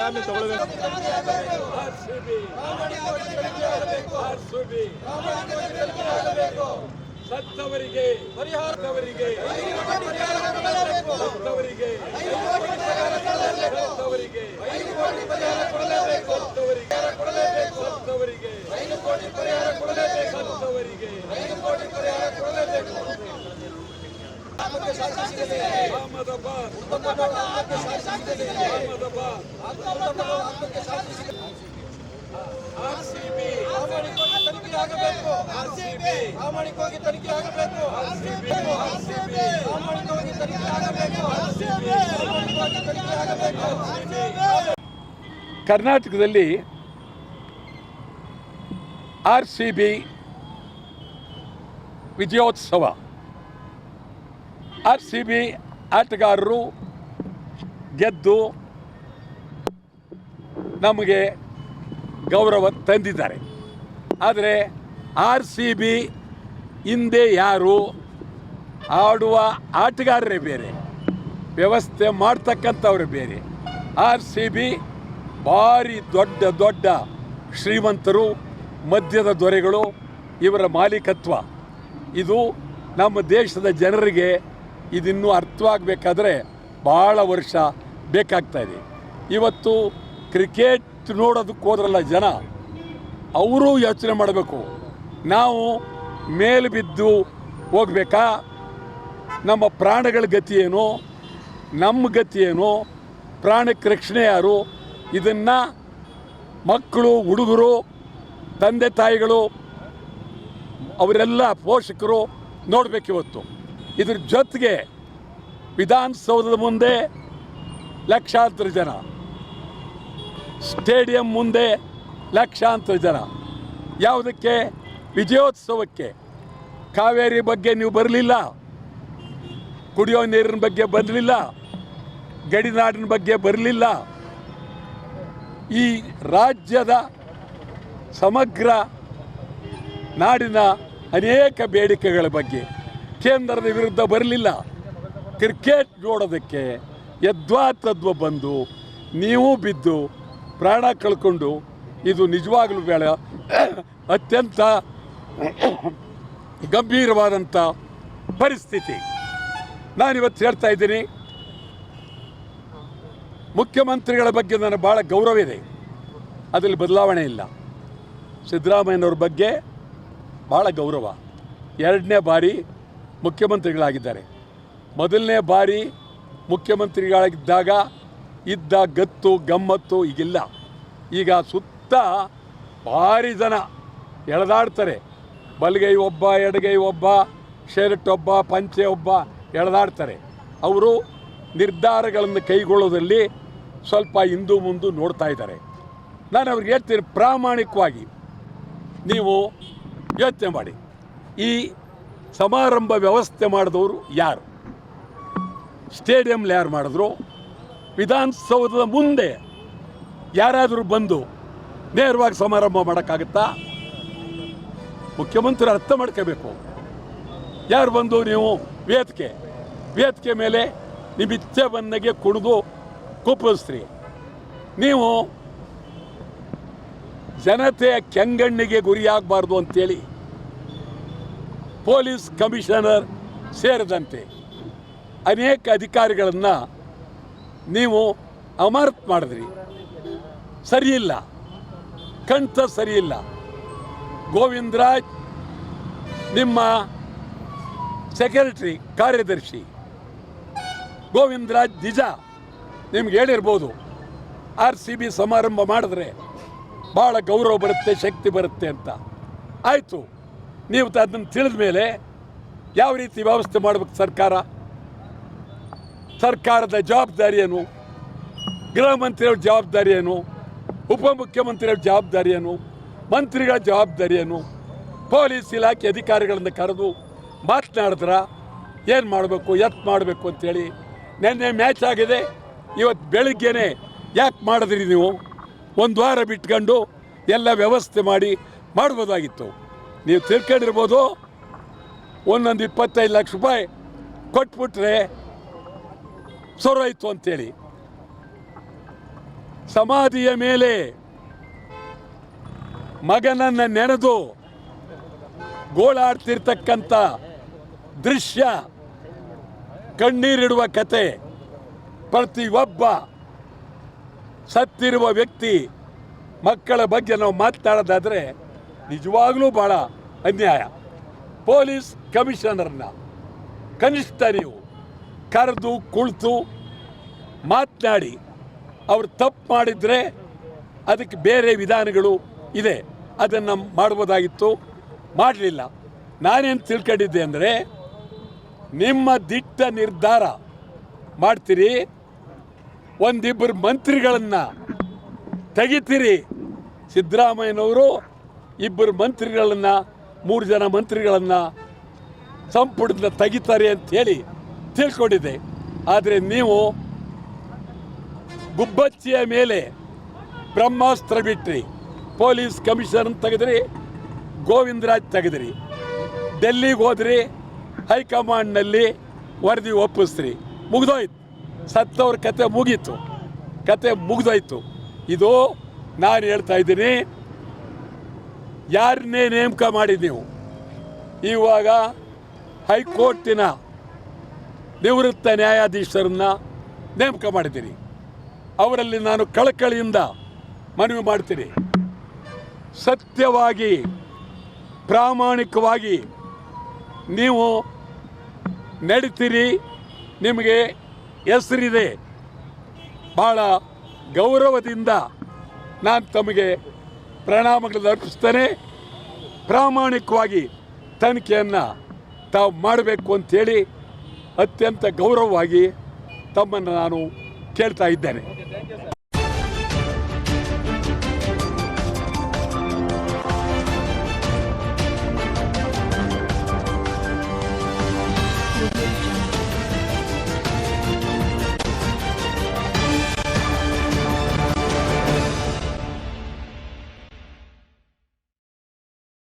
ಆಮೇಲೆ ತಗೊಳ್ಬೇಕು ಸತ್ತವರಿಗೆ ಪರಿಹಾರದವರಿಗೆ ಸತ್ತವರಿಗೆ ಸತ್ತವರಿಗೆ ಸತ್ತವರಿಗೆ ಸತ್ತವರಿಗೆ ಅಹಮದಾಬಾದ್ ಆಗಬೇಕು ಆಗಬೇಕು ಆಗಬೇಕು ಕರ್ನಾಟಕದಲ್ಲಿ ಆರ್ ಸಿ ಬಿ ವಿಜಯೋತ್ಸವ. ಆರ್ ಸಿ ಬಿ ಆಟಗಾರರು ಗೆದ್ದು ನಮಗೆ ಗೌರವ ತಂದಿದ್ದಾರೆ. ಆದರೆ ಆರ್ ಸಿ ಬಿ ಹಿಂದೆ ಯಾರು ಆಡುವ ಆಟಗಾರರೇ ಬೇರೆ, ವ್ಯವಸ್ಥೆ ಮಾಡ್ತಕ್ಕಂಥವ್ರು ಬೇರೆ. ಆರ್ ಸಿ ಬಿ ಭಾರಿ ದೊಡ್ಡ ದೊಡ್ಡ ಶ್ರೀಮಂತರು, ಮದ್ಯದ ದೊರೆಗಳು, ಇವರ ಮಾಲೀಕತ್ವ. ಇದು ನಮ್ಮ ದೇಶದ ಜನರಿಗೆ ಇದಿನ್ನೂ ಅರ್ಥವಾಗಬೇಕಾದ್ರೆ ಭಾಳ ವರ್ಷ ಬೇಕಾಗ್ತಾ ಇದೆ. ಇವತ್ತು ಕ್ರಿಕೆಟ್ ನೋಡೋದಕ್ಕೆ ಹೋದ್ರಲ್ಲ ಜನ, ಅವರು ಯೋಚನೆ ಮಾಡಬೇಕು. ನಾವು ಮೇಲೆ ಬಿದ್ದು ಹೋಗ್ಬೇಕಾ? ನಮ್ಮ ಪ್ರಾಣಗಳ ಗತಿ ಏನು? ನಮ್ಮ ಗತಿ ಏನು? ಪ್ರಾಣಕ್ಕೆ ರಕ್ಷಣೆ ಯಾರು? ಇದನ್ನು ಮಕ್ಕಳು, ಹುಡುಗರು, ತಂದೆ ತಾಯಿಗಳು, ಅವರೆಲ್ಲ ಪೋಷಕರು ನೋಡಬೇಕಿವತ್ತು ಇದ್ರ ಜೊತೆಗೆ ವಿಧಾನಸೌಧದ ಮುಂದೆ ಲಕ್ಷಾಂತರ ಜನ. ಸ್ಟೇಡಿಯಂ ಮುಂದೆ ಲಕ್ಷಾಂತರ ಜನ. ಯಾವುದಕ್ಕೆ? ವಿಜಯೋತ್ಸವಕ್ಕೆ. ಕಾವೇರಿ ಬಗ್ಗೆ ನೀವು ಬರಲಿಲ್ಲ. ಕುಡಿಯೋ ನೀರಿನ ಬಗ್ಗೆ ಬರಲಿಲ್ಲ. ಗಡಿನಾಡಿನ ಬಗ್ಗೆ ಬರಲಿಲ್ಲ. ಈ ರಾಜ್ಯದ ಸಮಗ್ರ ನಾಡಿನ ಅನೇಕ ಬೇಡಿಕೆಗಳ ಬಗ್ಗೆ ಕೇಂದ್ರದ ವಿರುದ್ಧ ಬರಲಿಲ್ಲ. ಕ್ರಿಕೆಟ್ ನೋಡೋದಕ್ಕೆ ಯದ್ವಾ ತದ್ವ ಬಂದು, ನೀವು ಬಿದ್ದು ಪ್ರಾಣ ಕಳ್ಕೊಂಡು, ಇದು ನಿಜವಾಗ್ಲೂ ಬೇಡ. ಅತ್ಯಂತ ಗಂಭೀರವಾದಂಥ ಪರಿಸ್ಥಿತಿ. ನಾನಿವತ್ತು ಹೇಳ್ತಾ ಇದ್ದೀನಿ, ಮುಖ್ಯಮಂತ್ರಿಗಳ ಬಗ್ಗೆ ನನಗೆ ಭಾಳ ಗೌರವ ಇದೆ ಅದರಲ್ಲಿ ಬದಲಾವಣೆ ಇಲ್ಲ. ಸಿದ್ದರಾಮಯ್ಯನವ್ರ ಬಗ್ಗೆ ಭಾಳ ಗೌರವ. ಎರಡನೇ ಬಾರಿ ಮುಖ್ಯಮಂತ್ರಿಗಳಾಗಿದ್ದಾರೆ. ಮೊದಲನೇ ಬಾರಿ ಮುಖ್ಯಮಂತ್ರಿಗಳಾಗಿದ್ದಾಗ ಇದ್ದ ಗತ್ತು, ಗಮ್ಮತ್ತು ಈಗಿಲ್ಲ. ಈಗ ಸುತ್ತ ಭಾರಿ ಜನ ಎಳೆದಾಡ್ತಾರೆ. ಬಲಗೈ ಒಬ್ಬ, ಎಡಗೈ ಒಬ್ಬ, ಶರ್ಟ್ ಒಬ್ಬ, ಪಂಚೆ ಒಬ್ಬ ಎಳೆದಾಡ್ತಾರೆ. ಅವರು ನಿರ್ಧಾರಗಳನ್ನು ಕೈಗೊಳ್ಳೋದ್ರಲ್ಲಿ ಸ್ವಲ್ಪ ಹಿಂದೂ ಮುಂದೆ ನೋಡ್ತಾ ಇದ್ದಾರೆ. ನಾನು ಅವ್ರಿಗೆ ಹೇಳ್ತೀನಿ ಪ್ರಾಮಾಣಿಕವಾಗಿ. ನೀವು ಯೋಚನೆ ಮಾಡಿ. ಈ ಸಮಾರಂಭ ವ್ಯವಸ್ಥೆ ಮಾಡಿದವರು ಯಾರು? ಸ್ಟೇಡಿಯಂಲಿ ಯಾರು ಮಾಡಿದ್ರು? ವಿಧಾನಸೌಧದ ಮುಂದೆ ಯಾರಾದರೂ ಬಂದು ನೇರವಾಗಿ ಸಮಾರಂಭ ಮಾಡೋಕ್ಕಾಗುತ್ತಾ? ಮುಖ್ಯಮಂತ್ರಿ ಅರ್ಥ ಮಾಡ್ಕೋಬೇಕು. ಯಾರು ಬಂದು ನೀವು ವೇದಿಕೆ ವೇದಿಕೆ ಮೇಲೆ ನಿಮ್ಮ ಇಚ್ಛೆ ಬಂದಾಗೆ ಕುಡಿದು ಕುಪ್ಪಿಸ್ತೀರಿ ನೀವು ಜನತೆಯ ಕೆಂಗಣ್ಣಿಗೆ ಗುರಿಯಾಗಬಾರ್ದು ಅಂತೇಳಿ ಪೊಲೀಸ್ ಕಮಿಷನರ್ ಸೇರಿದಂತೆ ಅನೇಕ ಅಧಿಕಾರಿಗಳನ್ನು ನೀವು ಅಮಾನತ್ ಮಾಡಿದ್ರಿ. ಸರಿಯಿಲ್ಲ ಕಂಠ ಸರಿಯಿಲ್ಲ ಗೋವಿಂದರಾಜ್ ನಿಮ್ಮ ಸೆಕ್ರೆಟರಿ, ಕಾರ್ಯದರ್ಶಿ ಗೋವಿಂದರಾಜ್ ನಿಜ ನಿಮ್ಗೆ ಹೇಳಿರ್ಬೋದು. ಆರ್ ಸಿ ಬಿ ಸಮಾರಂಭ ಮಾಡಿದ್ರೆ ಭಾಳ ಗೌರವ ಬರುತ್ತೆ, ಶಕ್ತಿ ಬರುತ್ತೆ ಅಂತ. ಆಯಿತು. ನೀವು ಅದನ್ನು ತಿಳಿದ ಮೇಲೆ ಯಾವ ರೀತಿ ವ್ಯವಸ್ಥೆ ಮಾಡಬೇಕು ಸರ್ಕಾರ? ಸರ್ಕಾರದ ಜವಾಬ್ದಾರಿ ಏನು ಗೃಹ ಮಂತ್ರಿಯವ್ರ ಜವಾಬ್ದಾರಿ ಏನು ಉಪಮುಖ್ಯಮಂತ್ರಿಯವ್ರ ಜವಾಬ್ದಾರಿ ಏನು ಮಂತ್ರಿಗಳ ಜವಾಬ್ದಾರಿ ಏನು ಪೊಲೀಸ್ ಇಲಾಖೆ ಅಧಿಕಾರಿಗಳನ್ನು ಕರೆದು ಮಾತನಾಡಿದ್ರ ಏನು ಮಾಡಬೇಕು, ಎತ್ ಮಾಡಬೇಕು ಅಂತೇಳಿ ನಿನ್ನೆ ಮ್ಯಾಚ್ ಆಗಿದೆ. ಇವತ್ತು ಬೆಳಿಗ್ಗೆನೆ ಯಾಕೆ ಮಾಡಿದ್ರಿ ನೀವು? ಒಂದು ವಾರ ಬಿಟ್ಕೊಂಡು ಎಲ್ಲ ವ್ಯವಸ್ಥೆ ಮಾಡಿ ಮಾಡ್ಬೋದಾಗಿತ್ತು. ನೀವು ತಿಳ್ಕೊಂಡಿರ್ಬೋದು. ಒಂದೊಂದು ಇಪ್ಪತ್ತೈದು ಲಕ್ಷ ರೂಪಾಯಿ ಕೊಟ್ಬಿಟ್ರೆ ಸೊರೋಯ್ತು ಅಂತೇಳಿ. ಸಮಾಧಿಯ ಮೇಲೆ ಮಗನನ್ನು ನೆನೆದು ಗೋಳಾಡ್ತಿರ್ತಕ್ಕಂಥ ದೃಶ್ಯ, ಕಣ್ಣೀರಿಡುವ ಕತೆ, ಪ್ರತಿಯೊಬ್ಬ ಸತ್ತಿರುವ ವ್ಯಕ್ತಿ ಮಕ್ಕಳ ಬಗ್ಗೆ ನಾವು ಮಾತನಾಡೋದಾದರೆ ನಿಜವಾಗ್ಲೂ ಭಾಳ ಅನ್ಯಾಯ. ಪೊಲೀಸ್ ಕಮಿಷನರ್ನ ಕನಿಷ್ಠ ನೀವು ಕರೆದು, ಕುಳಿತು ಮಾತನಾಡಿ. ಅವರು ತಪ್ಪು ಮಾಡಿದರೆ ಅದಕ್ಕೆ ಬೇರೆ ವಿಧಾನಗಳು ಇದೆ. ಅದನ್ನು ಮಾಡ್ಬೋದಾಗಿತ್ತು ಮಾಡಲಿಲ್ಲ. ನಾನೇನು ತಿಳ್ಕೊಂಡಿದ್ದೆ ಅಂದರೆ, ನಿಮ್ಮ ದಿಟ್ಟ ನಿರ್ಧಾರ ಮಾಡ್ತೀರಿ ಒಂದಿಬ್ಬರು ಮಂತ್ರಿಗಳನ್ನು ತೆಗಿತೀರಿ. ಸಿದ್ದರಾಮಯ್ಯನವರು ಇಬ್ಬರು ಮಂತ್ರಿಗಳನ್ನು, ಮೂರು ಜನ ಮಂತ್ರಿಗಳನ್ನು ಸಂಪುಟದಿಂದ ತೆಗಿತಾರೆ ಅಂತೇಳಿ ತಿಳ್ಕೊಂಡಿದ್ದೆ. ಆದರೆ ನೀವು ಗುಬ್ಬಚ್ಚಿಯ ಮೇಲೆ ಬ್ರಹ್ಮಾಸ್ತ್ರ ಬಿಟ್ರಿ. ಪೊಲೀಸ್ ಕಮಿಷನ್ ತೆಗೆದ್ರಿ, ಗೋವಿಂದರಾಜ್ ತೆಗೆದ್ರಿ. ಡೆಲ್ಲಿಗೆ ಹೋದ್ರಿ, ಹೈಕಮಾಂಡ್ನಲ್ಲಿ ವರದಿ ಒಪ್ಪಿಸ್ರಿ. ಮುಗಿದೋಯ್ತು. ಸತ್ತವ್ರ ಕತೆ ಮುಗೀತು. ಕತೆ ಮುಗಿದೋಯ್ತು. ಇದು ನಾನು ಹೇಳ್ತಾ ಇದ್ದೀನಿ. ಯಾರನ್ನೇ ನೇಮಕ ಮಾಡಿ ನೀವು, ಇವಾಗ ಹೈಕೋರ್ಟಿನ ನಿವೃತ್ತ ನ್ಯಾಯಾಧೀಶರನ್ನ ನೇಮಕ ಮಾಡಿದ್ದೀನಿ ಅವರಲ್ಲಿ ನಾನು ಕಳಕಳಿಯಿಂದ ಮನವಿ ಮಾಡ್ತೀನಿ. ಸತ್ಯವಾಗಿ, ಪ್ರಾಮಾಣಿಕವಾಗಿ ನೀವು ನಡೀತೀರಿ, ನಿಮಗೆ ಹೆಸರಿದೆ. ಭಾಳ ಗೌರವದಿಂದ ನಾನು ತಮಗೆ ಪ್ರಣಾಮಗಳನ್ನು ಅರ್ಪಿಸ್ತೇನೆ. ಪ್ರಾಮಾಣಿಕವಾಗಿ ತನಿಖೆಯನ್ನು ತಾವು ಮಾಡಬೇಕು ಅಂಥೇಳಿ ಅತ್ಯಂತ ಗೌರವವಾಗಿ ತಮ್ಮನ್ನು ನಾನು ಕೇಳ್ತಾ ಇದ್ದೇನೆ.